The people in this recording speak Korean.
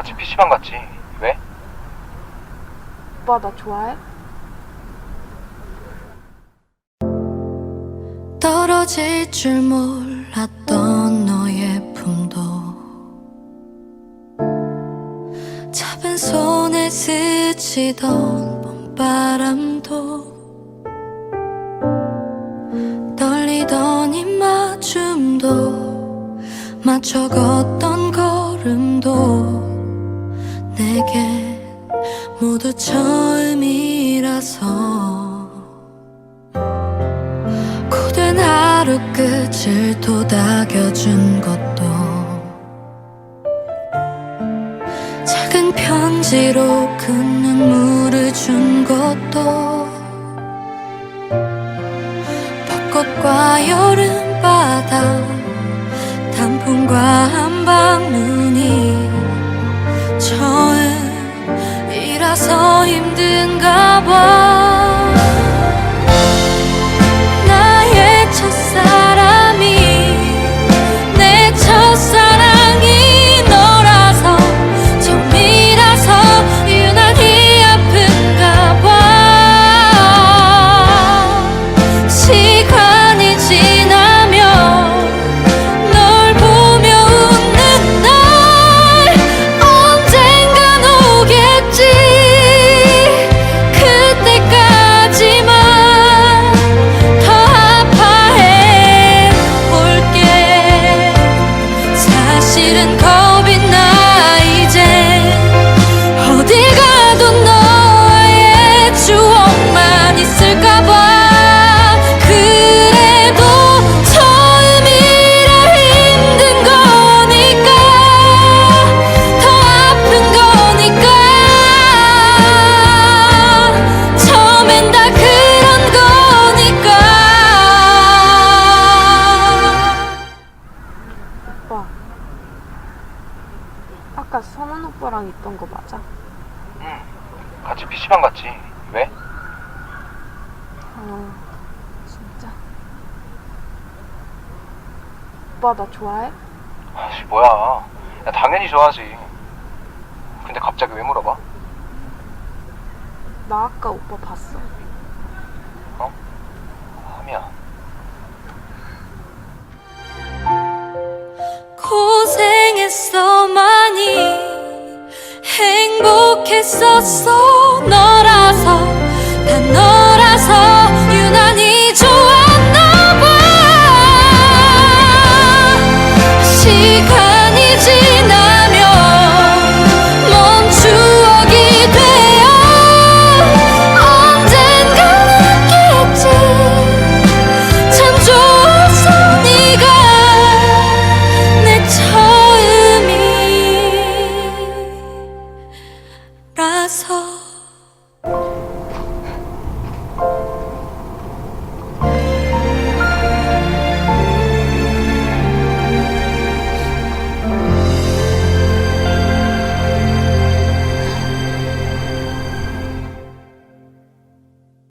같이 PC방 갔지. 왜? 오빠 나 좋아해? 떨어질 줄 몰랐던 너의 품도 잡은 손에 스치던 봄바람도 떨리던 입맞춤도 맞춰 걷던 걸음도 내게 모두 처음이라서 고된 하루 끝을 도닥여준 것도 작은 편지로 그 눈물을 준 것도 벚꽃과 여름바다 단풍과 한방 눈이 처음이라서 힘든가 şirin 성훈 오빠랑 있던 거 맞아? 응. 같이 PC방 갔지. 왜? 아 진짜 오빠 나 좋아해? 아씨 뭐야. 야, 당연히 좋아하지. 근데 갑자기 왜 물어봐? 나 아까 오빠 봤어 하미야. 고생했어 많이 행복했었어. 너라서 난 너라서 유난히 좋았나 봐. 시간 처음이라서